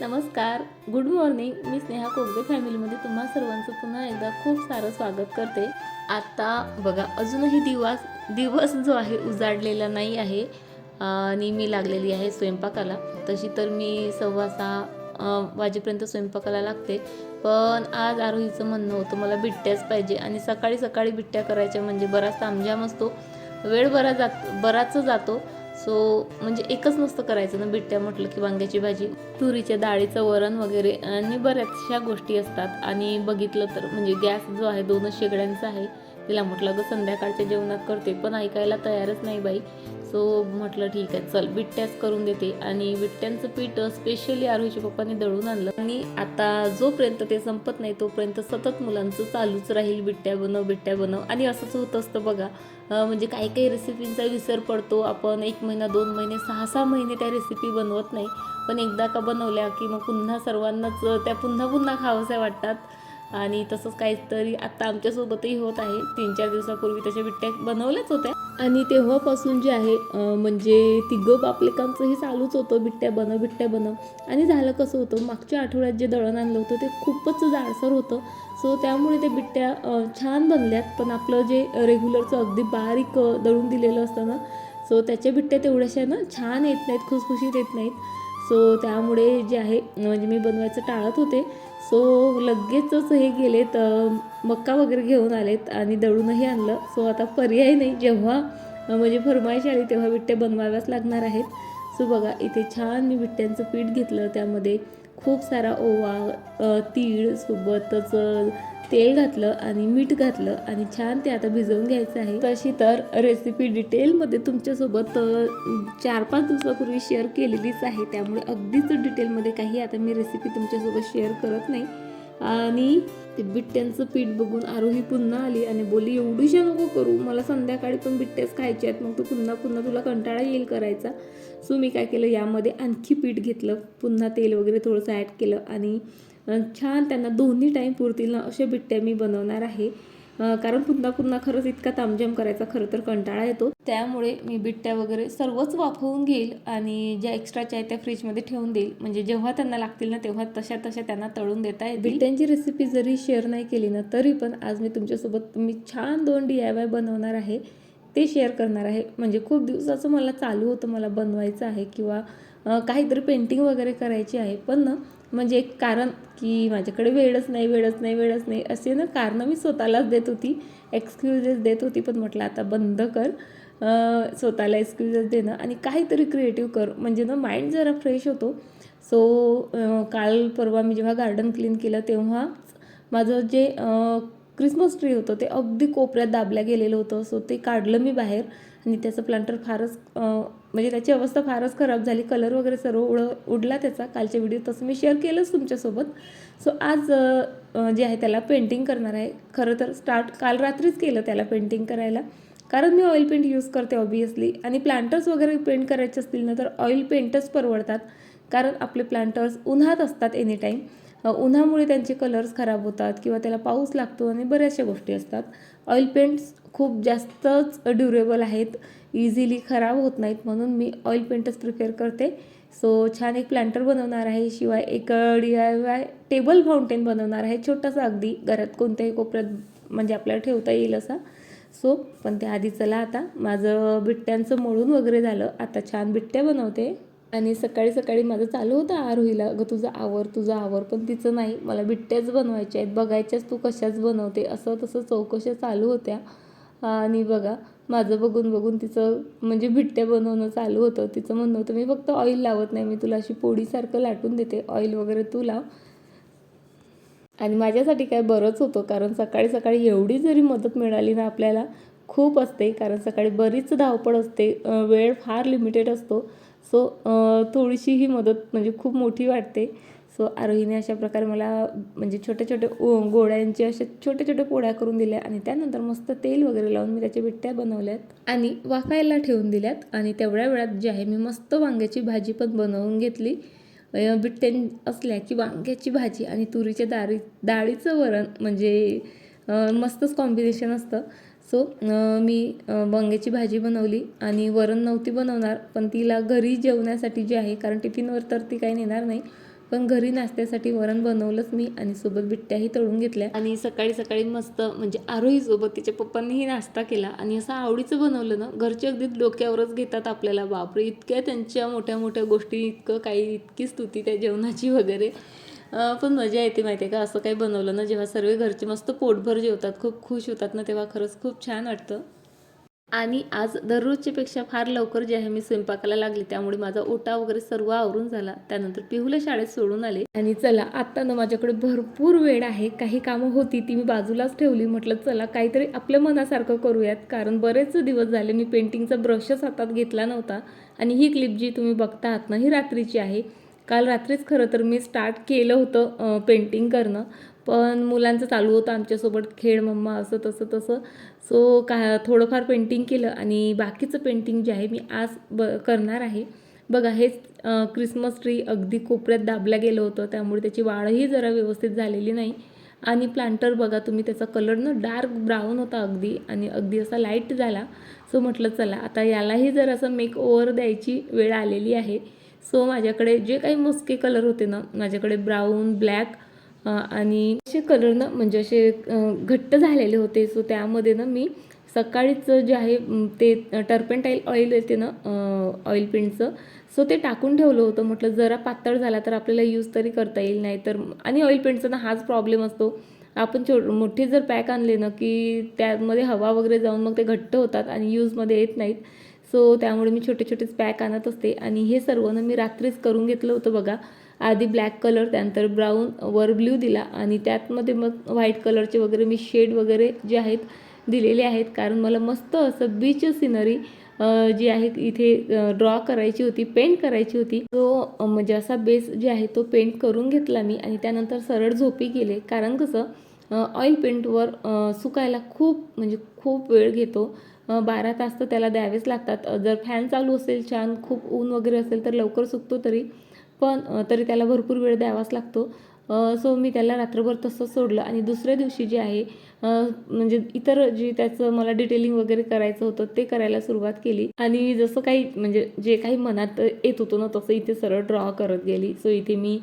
नमस्कार. Good morning मी स्नेहा कोगदे फॅमिलीमध्ये तुम्हा सर्वांचं पुन्हा एकदा खूप सारं स्वागत करते. आत्ता बघा अजूनही दिवस दिवस जो आहे उजाडलेला नाही आहे. आणि मी लागलेली आहे स्वयंपाकाला. तशी तर मी सव्वा सहा वाजेपर्यंत स्वयंपाकाला लागते. पण आज आरोहीचं म्हणणं होतं मला बिट्ट्याच पाहिजे. आणि सकाळी सकाळी बिट्ट्या करायच्या म्हणजे बराच तामझाम असतो. वेळ बरा जात बराच जातो. सो म्हणजे एकच नसतं करायचं ना बिट्ट्या म्हटलं की वांग्याची भाजी तुरीच्या डाळीचं वरण वगैरे आणि बऱ्याचशा गोष्टी असतात. आणि बघितलं तर म्हणजे गॅस जो आहे दोनच शेगड्यांचा आहे तिला म्हटलं अगं संध्याकाळच्या जेवणात करते पण ऐकायला तयारच नाही बाई. सो म्हटलं ठीक आहे चल बिट्ट्याच करून देते. आणि बिट्ट्यांचं पीठ स्पेशली आरोहीच्या पप्पांनी दळून आणलं. आणि आता जोपर्यंत ते संपत नाही तोपर्यंत सतत मुलांचं चालूच राहील बिट्ट्या बनव बिट्ट्या बनव. आणि असंच होत असतं बघा म्हणजे काही काही रेसिपींचा विसर पडतो. आपण एक महिना दोन महिने सहा सहा महिने त्या रेसिपी बनवत नाही. पण एकदा का बनवल्या की मग पुन्हा सर्वांनाच त्या पुन्हा पुन्हा खावंशा वाटतात. आणि तसंच काहीतरी आता आमच्यासोबतही होत आहे. तीन चार दिवसापूर्वी त्याच्या बिट्ट्या बनवल्याच होत्या. आणि तेव्हापासून जे आहे म्हणजे तिघं बापलेकांचंही चालूच होतं बिट्ट्या बनव बिट्ट्या बनव. आणि झालं कसं होतं मागच्या आठवड्यात जे दळण आणलं होतं ते खूपच जाडसर होतं. सो त्यामुळे ते बिट्ट्या छान बनल्यात. पण आपलं जे रेग्युलरचं अगदी बारीक दळून दिलेलं असतं ना सो त्याच्या बिट्ट्या तेवढ्याशा ना छान येत नाहीत खुसखुशीत येत नाहीत. सो त्यामुळे जे आहे म्हणजे मी बनवायचं टाळत होते. सो लगेचच हे गेलेत मक्का वगैरे घेऊन आलेत आणि दळूनही आणलं. सो आता पर्याय नाही. जेव्हा म्हणजे फरमाईश आली तेव्हा विट्टे बनवाव्याच लागणार आहेत. सो बघा इथे छान मी बिट्ट्यांचं पीठ घेतलं. त्यामध्ये खूप सारा ओवा तीळ सोबतच तेल घातलं आणि मीठ घातलं आणि छान ते आता भिजवून घ्यायचं आहे. तशी तर रेसिपी डिटेलमध्ये तुमच्यासोबत चार पाच दिवसापूर्वी शेअर केलेलीच आहे. त्यामुळे अगदीच डिटेलमध्ये काही आता मी रेसिपी तुमच्यासोबत शेअर करत नाही. आणि ते बिट्ट्यांचं पीठ बघून आरोही पुन्हा आली आणि बोली एवढीशा नको करू मला संध्याकाळी पण बिट्ट्याच खायचे आहेत मग तू पुन्हा पुन्हा तुला कंटाळा येईल करायचा. सो मी काय केलं यामध्ये आणखी पीठ घेतलं पुन्हा तेल वगैरे थोडंसं ॲड केलं आणि छान त्यांना दोन्ही टाईम पुरतील ना अशा बिट्ट्या मी बनवणार आहे. कारण पुन्हा पुन्हा खरंच इतका तामजाम करायचा खरं तर कंटाळा येतो. त्यामुळे मी बिट्ट्या वगैरे सर्वच वाफवून घेईल आणि ज्या एक्स्ट्राच्या आहेत त्या फ्रीजमध्ये ठेवून देईल. म्हणजे जेव्हा त्यांना लागतील ना तेव्हा तशा तशा त्यांना तळून देता येईल बिट्ट्यांची रेसिपी जरी शेअर नाही केली ना तरी पण आज मी तुमच्यासोबत मी छान दोन डी आय वाय बनवणार आहे. ते शेअर करणार आहे. म्हणजे खूप दिवसाचं मला चालू होतं मला बनवायचं आहे किंवा काहीतरी पेंटिंग वगैरे करायची आहे. पण ना म्हणजे एक कारण की माझ्याकडे वेळच नाही वेळच नाही वेळच नाही असे ना कारणं मी स्वतःलाच देत होती. एक्सक्युजेस देत होती पण म्हटलं आता बंद कर. स्वतःला एक्सक्युजेस देणं आणि काहीतरी क्रिएटिव्ह कर. म्हणजे ना माइंड जरा फ्रेश होतो. सो काल परवा मी जेव्हा गार्डन क्लीन केलं तेव्हा माझं जे क्रिसमस ट्री होतं ते अगदी कोपऱ्यात दाबल्या गेलेलं होतं. सो ते काढलं मी बाहेर. आणि त्याचं प्लांटर फारच म्हणजे त्याची अवस्था फारच खराब झाली. कलर वगैरे सर्व उड उडला त्याचा. कालच्या व्हिडिओ तसं मी शेअर केलंच तुमच्यासोबत. सो आज जे आहे त्याला पेंटिंग करणार आहे. खरं तर स्टार्ट काल रात्रीच केलं त्याला पेंटिंग करायला. कारण मी ऑइल पेंट यूज करते ऑबियसली आणि प्लांटर्स वगैरे पेंट करायचे असतील ना तर ऑइल पेंटच परवडतात. कारण आपले प्लांटर्स उन्हात असतात एनी टाईम उन्हामुळे त्यांचे कलर्स खराब होतात किंवा त्याला पाऊस लागतो आणि बऱ्याचशा गोष्टी असतात. ऑइल पेंट्स खूप जास्तच ड्युरेबल आहेत. इझिली खराब होत नाहीत म्हणून मी ऑइल पेंटच प्रिपेअर करते. सो छान एक प्लॅन्टर बनवणार आहे. शिवाय एक D I Y table fountain बनवणार आहे. छोटासा अगदी घरात कोणत्याही कोपऱ्यात म्हणजे आपल्याला ठेवता येईल असा. सो पण त्याआधी चला आता. माझं बिट्ट्यांचं मळून वगैरे झालं. आता छान बिट्ट्या बनवते. आणि सकाळी सकाळी माझं चालू होतं आरोहीला अगं तुझं आवर तुझं आवर पण तिचं नाही. मला बिट्ट्याच बनवायच्या आहेत. बघायच्याच तू कशाच बनवते. असं तसं चौकशा चालू होत्या. आणि बघा माझं बघून बघून तिचं म्हणजे भिट्ट्या बनवणं चालू होतं. तिचं म्हणणं होतं मी फक्त ऑइल लावत नाही. मी तुला अशी पोळीसारखं लाटून देते. ऑइल वगैरे तू लाव. आणि माझ्यासाठी काय बरंच होतं कारण सकाळी सकाळी एवढी जरी मदत मिळाली ना आपल्याला खूप असते. कारण सकाळी बरीच धावपळ असते. वेळ फार लिमिटेड असतो. सो थोडीशी ही मदत म्हणजे खूप मोठी वाटते. सो आरोहीने अशा प्रकारे मला म्हणजे छोटे छोटे ओ- गोळ्यांचे असे छोटे छोटे पोळ्या करून दिल्या आणि त्यानंतर मस्त तेल वगैरे लावून मी त्याच्या बिट्ट्या बनवल्यात आणि वाफायला ठेवून दिल्यात आणि तेवढ्या वेळात जे आहे मी मस्त वांग्याची भाजी पण बनवून घेतली. बिट्ट्या असल्या की वांग्याची भाजी आणि तुरीच्या दारी डाळीचं वरण म्हणजे मस्तच कॉम्बिनेशन असतं. सो मी वांग्याची भाजी बनवली आणि वरण नव्हती बनवणार पण तिला घरी जेवण्यासाठी जे आहे कारण टिफिनवर तर ती काही नेणार नाही पण घरी नाश्त्यासाठी वरण बनवलंच मी आणि सोबत बिट्ट्याही तळून घेतल्या. आणि सकाळी सकाळी मस्त म्हणजे आरोहीसोबत तिच्या पप्पांनीही नाश्ता केला आणि असं आवडीचं बनवलं ना घरचे अगदी डोक्यावरच घेतात आपल्याला बापरे इतक्या त्यांच्या मोठ्या मोठ्या गोष्टी इतकं काही इतकी स्तुती त्या जेवणाची वगैरे. पण मजा येते माहिती आहे का? असं काही बनवलं ना जेव्हा सर्व घरचे मस्त पोटभर जेवतात खूप खुश होतात ना तेव्हा खरंच खूप छान वाटतं. आणि आज दररोजच्या पेक्षा फार लवकर जे आहे मी स्वयंपाकाला लागली त्यामुळे माझा ओटा वगैरे सर्व आवरून झाला. त्यानंतर पिहूला शाळेत सोडून आले. आणि चला आत्ता ना माझ्याकडे भरपूर वेळ आहे. काही कामं होती ती मी बाजूलाच ठेवली. म्हटलं चला काहीतरी आपल्या मनासारखं करूयात. कारण बरेच दिवस झाले मी पेंटिंगचा ब्रशच हातात घेतला नव्हता. आणि ही क्लिप जी तुम्ही बघता आहात ना ही रात्रीची आहे. काल रात्रीच खरं तर मी स्टार्ट केलं होतं पेंटिंग करणं. पण मुलांचं चालू होतं आमच्यासोबत खेळ मम्मा असं तसं तसं. सो का थोडंफार पेंटिंग केलं आणि बाकीचं पेंटिंग जे आहे मी आज ब करणार आहे. बघा हेच क्रिसमस ट्री अगदी कोपऱ्यात दाबलं गेलं होतं. त्यामुळे त्याची वाढही जरा व्यवस्थित झालेली नाही. आणि प्लांटर बघा तुम्ही त्याचा कलर ना डार्क ब्राऊन होता अगदी आणि अगदी असा लाइट झाला. सो म्हटलं चला आता यालाही जरासं मेक ओवर द्यायची वेळ आलेली आहे. सो माझ्याकडे जे काही मोजके कलर होते ना माझ्याकडे ब्राऊन ब्लॅक आणि असे कलर ना म्हणजे असे घट्ट झालेले होते. सो त्यामध्ये ना मी सकाळीच जे आहे ते टर्पेंटाईल ऑइल येते ना ऑइल पेंटचं सो ते टाकून ठेवलं होतं. म्हटलं जरा पातळ झाला तर आपल्याला यूज तरी करता येईल नाही तर आणि ऑइल पेंटचा ना हाच प्रॉब्लेम असतो. आपण छो मोठे जर पॅक आणले ना की त्यामध्ये हवा वगैरे जाऊन मग ते घट्ट होतात आणि यूजमध्ये येत नाहीत. सो त्यामुळे मी छोटे छोटेच पॅक आणत असते. आणि हे सर्व ना मी रात्रीच करून घेतलं होतं बघा. आधी ब्लॅक कलर त्यानंतर ब्राऊन वर ब्ल्यू दिला. आणि त्यातमध्ये मग व्हाईट कलरचे वगैरे मी शेड वगैरे जे आहेत दिलेले आहेत. कारण मला मस्त असं बीच सिनरी जी आहे इथे ड्रॉ करायची होती पेंट करायची होती. तो म्हणजे असा बेस जे आहे तो पेंट करून घेतला मी. आणि त्यानंतर सरळ झोपी गेले. कारण कसं ऑइल पेंटवर सुकायला खूप म्हणजे खूप वेळ घेतो. बारा तास तर त्याला द्यावेच लागतात. जर फॅन चालू असेल छान खूप ऊन वगैरे असेल तर लवकर सुकतो तरी. पण तरी त्याला भरपूर वेळ द्यावाच लागतो. सो मी त्याला रात्रभर तसंच सोडलं आणि दुसऱ्या दिवशी जे आहे म्हणजे इतर जे त्याचं मला डिटेलिंग वगैरे करायचं होतं ते करायला सुरुवात केली. आणि जसं काही म्हणजे जे काही मनात येत होतं ना तसं इथे सरळ ड्रॉ करत गेली. सो इथे मी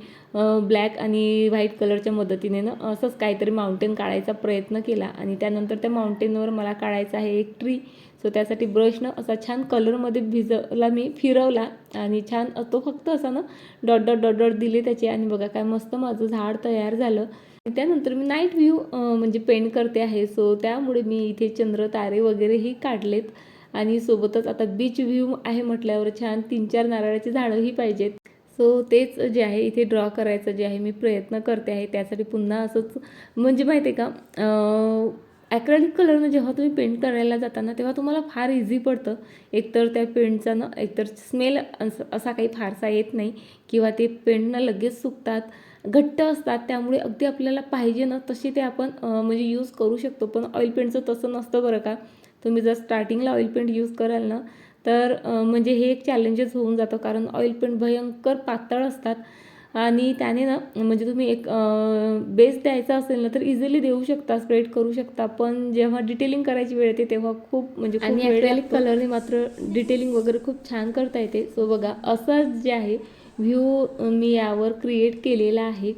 ब्लॅक आणि व्हाईट कलरच्या मदतीने ना असंच काहीतरी माउंटेन काढायचा प्रयत्न केला. आणि त्यानंतर त्या माउंटेनवर मला काढायचं आहे एक ट्री सो त्यासाठी ब्रशनं असा छान कलरमध्ये भिजवला मी फिरवला. आणि छान तो फक्त असा ना डॉट डॉट डॉट डॉट दिले त्याचे. आणि बघा काय मस्त माझं झाड तयार झालं. त्यानंतर मी नाईट व्ह्यू म्हणजे पेंट करते आहे. सो त्यामुळे मी इथे चंद्र तारे वगैरेही काढलेत. आणि सोबतच आता बीच व्ह्यू आहे म्हटल्यावर छान तीन चार नारळाची झाडंही पाहिजेत. सो तेच जे आहे इथे ड्रॉ करायचं जे आहे मी प्रयत्न करते आहे. त्यासाठी पुन्हा असंच म्हणजे माहिती आहे का ॲक्रेलिक कलरनं जेव्हा तुम्ही पेंट करायला जाता ना तेव्हा तुम्हाला फार इझी पडतं. एकतर त्या पेंटचा ना एकतर स्मेल असा काही फारसा येत नाही. किंवा ते पेंटनं लगेच सुकतात. घट्ट असतात त्यामुळे अगदी आपल्याला पाहिजे ना तशी ते आपण म्हणजे यूज करू शकतो. पण ऑइल पेंटचं तसं नसतं बरं का. तुम्ही जर स्टार्टिंगला ऑइल पेंट यूज कराल ना तर म्हणजे हे एक चॅलेंजेस होऊन जातं. कारण ऑइल पेंट भयंकर पातळ असतात. आणि त्याने ना म्हणजे तुम्ही एक बेस द्यायचा असेल ना तर इझिली देऊ शकता स्प्रेड करू शकता. पण जेव्हा डिटेलिंग करायची वेळ येते तेव्हा खूप म्हणजे आणि. कलरने मात्र डिटेलिंग वगैरे खूप छान करता येते. सो बघा असं जे आहे व्ह्यू मी यावर क्रिएट केलेला आहे.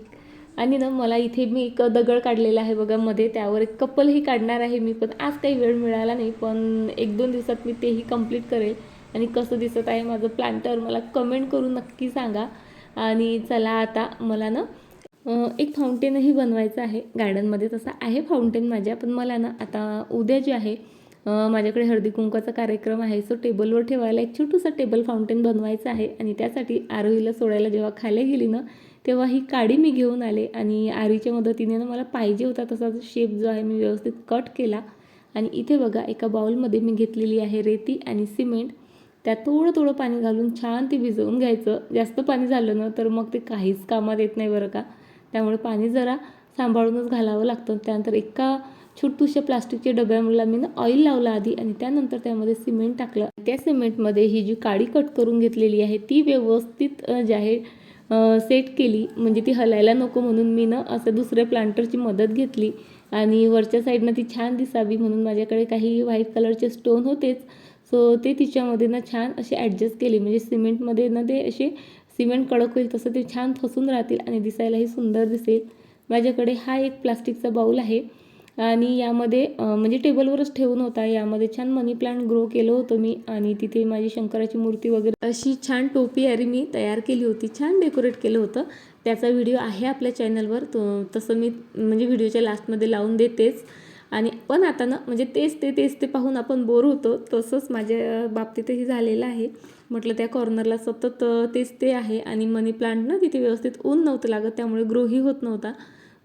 आणि ना मला इथे मी एक दगड काढलेला आहे बघा मध्ये त्यावर एक कपलही काढणार आहे मी पण आज काही वेळ मिळाला नाही पण एक दोन दिवसात मी तेही कंप्लीट करेल. आणि कसं दिसत आहे माझं प्लांटर मला कमेंट करून नक्की सांगा. आणि चला आता मला ना एक फाउंटेनही बनवायचं आहे. गार्डनमध्ये तसं आहे फाउंटेन माझ्या पण मला ना आता उद्या जे आहे माझ्याकडे हळदी कुंकाचा कार्यक्रम आहे. सो टेबलवर ठेवायला एक छोटूसा टेबल फाउंटेन बनवायचं आहे. आणि त्यासाठी आरोहीला सोडायला जेव्हा खाली गेली ना तेव्हा ही काडी मी घेऊन आले. आणि आरीच्या मदतीने ना मला पाहिजे होता तसा शेप जो आहे मी व्यवस्थित कट केला. आणि इथे बघा एका बाउलमध्ये मी घेतलेली आहे रेती आणि सिमेंट. त्यात थोडं थोडं पाणी घालून छान ते भिजवून घ्यायचं. जास्त पाणी झालं ना तर मग ते काहीच कामात येत नाही बरं का. त्यामुळे पाणी जरा सांभाळूनच घालावं लागतं. त्यानंतर एका छोटूशा प्लास्टिकच्या डब्याला मी ना ऑइल लावलं आधी आणि त्यानंतर त्यामध्ये सिमेंट टाकलं. त्या सिमेंटमध्ये ही जी काळी कट करून घेतलेली आहे ती व्यवस्थित जी आहे सेट केली. म्हणजे ती हलायला नको म्हणून मी ना असं दुसऱ्या प्लांटरची मदत घेतली. आणि वरच्या साईडनं ती छान दिसावी म्हणून माझ्याकडे काही व्हाईट कलरचे स्टोन होतेच. सो ते तिच्यामध्ये ना छान असे ॲडजस्ट केले. म्हणजे सिमेंटमध्ये ना ते असे सिमेंट कडक होईल तसं ते छान फसून राहतील आणि दिसायलाही सुंदर दिसेल. माझ्याकडे हा एक प्लास्टिकचा बाऊल आहे. आणि यामध्ये म्हणजे टेबलवरच ठेवून होता. यामध्ये छान मनी प्लांट ग्रो केलं होतं मी आणि तिथे माझी शंकराची मूर्ती वगैरे. अशी छान टोपी यारी मी तयार केली होती. छान डेकोरेट केलं होतं. त्याचा व्हिडिओ आहे आपल्या चॅनलवर. तो तसं मी म्हणजे व्हिडिओच्या लास्टमध्ये लावून देतेच. आणि पण आता ना म्हणजे तेच ते तेच ते पाहून आपण बोर होतो. तसंच माझ्या बाबतीतही झालेलं आहे. म्हटलं त्या कॉर्नरला सतत तेच ते आहे. आणि मनी प्लांट ना तिथे व्यवस्थित ऊन नव्हतं लागत. त्यामुळे ग्रोही होत नव्हता.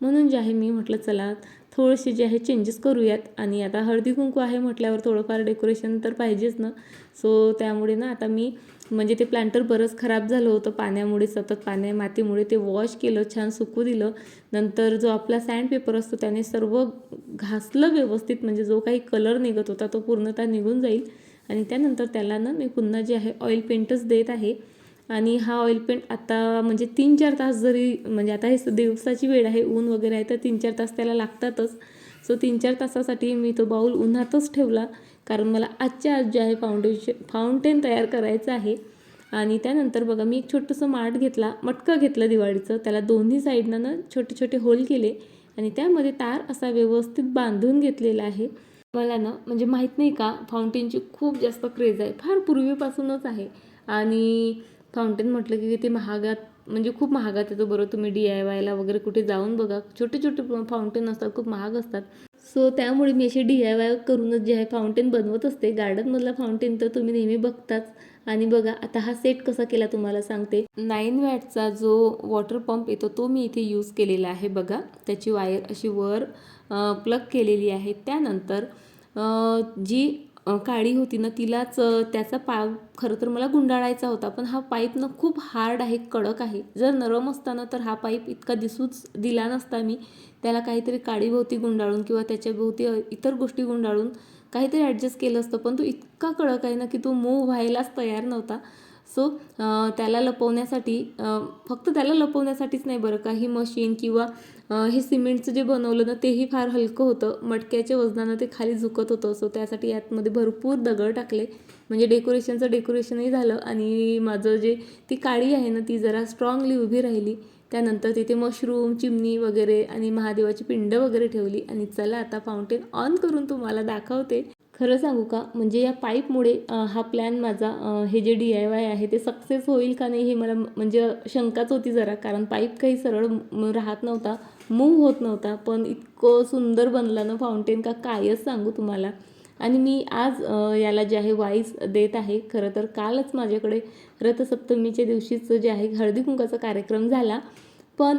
म्हणून जे आहे मी म्हटलं चला थोडेसे जे आहे चेंजेस करूयात. आणि आता हळदी कुंकू आहे म्हटल्यावर थोडंफार डेकोरेशन तर पाहिजेच ना. सो त्यामुळे ना आता मी म्हणजे ते प्लांटर बरंच खराब झालं होतं. पाण्यामुळे सतत पाण्या मातीमुळे ते वॉश केलं छान सुकू दिलं. नंतर जो आपला सँड पेपर असतो त्याने सर्व घासलं व्यवस्थित. म्हणजे जो काही कलर निघत होता तो पूर्णतः निघून जाईल. आणि त्यानंतर त्याला ना मी पुन्हा जे आहे ऑइल पेंटच देत आहे. आणि हा ऑइल पेंट आता म्हणजे तीन चार तास जरी म्हणजे आता हे दिवसाची वेळ आहे ऊन वगैरे आहे तर तीन चार तास त्याला लागतातच. सो तीन चार तासासाठी मी तो बाऊल उन्हातच ठेवला कारण मला आजच्या आज जे आहे फाउंडेशन फाउंटेन तयार करायचं आहे. आणि त्यानंतर बघा मी एक छोटंसं माठ घेतला मटकं घेतलं दिवाळीचं. त्याला दोन्ही साईडनं ना छोटे छोटे होल केले. आणि त्यामध्ये तार असा व्यवस्थित बांधून घेतलेला आहे. मला ना म्हणजे माहीत नाही का फाउंटेनची खूप जास्त क्रेज आहे. फार पूर्वीपासूनच आहे. आणि फाउंटेन म्हटलं की ते महागात म्हणजे खूप महागात येतो. बरोबर तुम्ही डी आय वायला वगैरे कुठे जाऊन बघा. छोटे छोटे फाउंटेन असतात खूप महाग असतात. सो त्यामुळे मी असे डी आय वाय करूनच जे आहे फाउंटेन बनवत असते. गार्डनमधला फाउंटेन तर तुम्ही नेहमी बघताच. आणि बघा आता हा सेट कसा केला तुम्हाला सांगते. नाईन वॅटचा जो वॉटर पंप येतो तो मी इथे यूज केलेला आहे बघा. त्याची वायर अशी वर प्लग केलेली आहे. त्यानंतर जी काळी होती ना तिलाच त्याचा पाय खरं तर मला गुंडाळायचा होता पण हा पाईप ना खूप हार्ड आहे कडक आहे. जर नरम असताना तर हा पाईप इतका दिसूच दिला नसता मी त्याला काहीतरी काळीभोवती गुंडाळून किंवा त्याच्याभोवती इतर गोष्टी गुंडाळून काहीतरी ॲडजस्ट केलं असतं पण तो इतका कडक आहे ना की तो मूव व्हायलाच तयार नव्हता. सो त्याला लपवण्यासाठी फक्त त्याला लपवण्यासाठीच नाही बरं काही मशीन किंवा हे सिमेंटचं जे बनवलं ना तेही फार हलकं होतं. मटक्याच्या वजनानं ते खाली झुकत होतं. सो त्यासाठी यातमध्ये भरपूर दगड टाकले. म्हणजे डेकोरेशनचं डेकोरेशनही झालं आणि माझं जे ती काळी आहे ना ती जरा स्ट्रॉंगली उभी राहिली. त्यानंतर तिथे मशरूम चिमणी वगैरे आणि महादेवाची पिंड वगैरे ठेवली. आणि चला आता फाउंटेन ऑन करून तुम्हाला दाखवते. खरं सांगू का? म्हणजे या पाईपमुळे हा प्लॅन माझा हे जे डी आय वाय आहे ते सक्सेस होईल का नाही हे मला म्हणजे शंकाच होती जरा. कारण पाईप काही सरळ राहत नव्हता मूव होत नव्हता. पण इतकं सुंदर बनला ना फाउंटेन का कायच सांगू तुम्हाला. आणि मी आज याला जे आहे वाईस देत आहे. खरं तर कालच माझ्याकडे रथसप्तमीच्या दिवशीच जे आहे हळदी कुंकाचा कार्यक्रम झाला. पण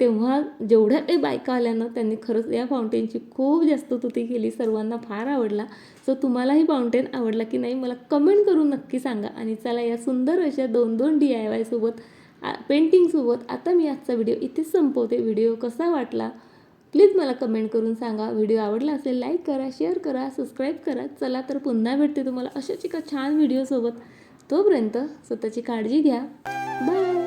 तेव्हा जेवढ्या काही बायका आल्या ना त्यांनी खरंच या फाउंटेनची खूप जास्त तुती केली. सर्वांना फार आवडला. सो तुम्हालाही फाउंटेन आवडला की नाही मला कमेंट करून नक्की सांगा. आणि चला या सुंदर अशा दोन दोन डी आय वायसोबत पेंटिंगसोबत आता मी आजचा व्हिडिओ इथेच संपवते. व्हिडिओ कसा वाटला? प्लीज मला कमेंट करून सांगा. व्हिडिओ आवडला असेल लाईक करा शेअर करा सबस्क्राईब करा. चला तर पुन्हा भेटते तुम्हाला अशाच एका छान व्हिडिओसोबत तोपर्यंत स्वतःची काळजी घ्या. बाय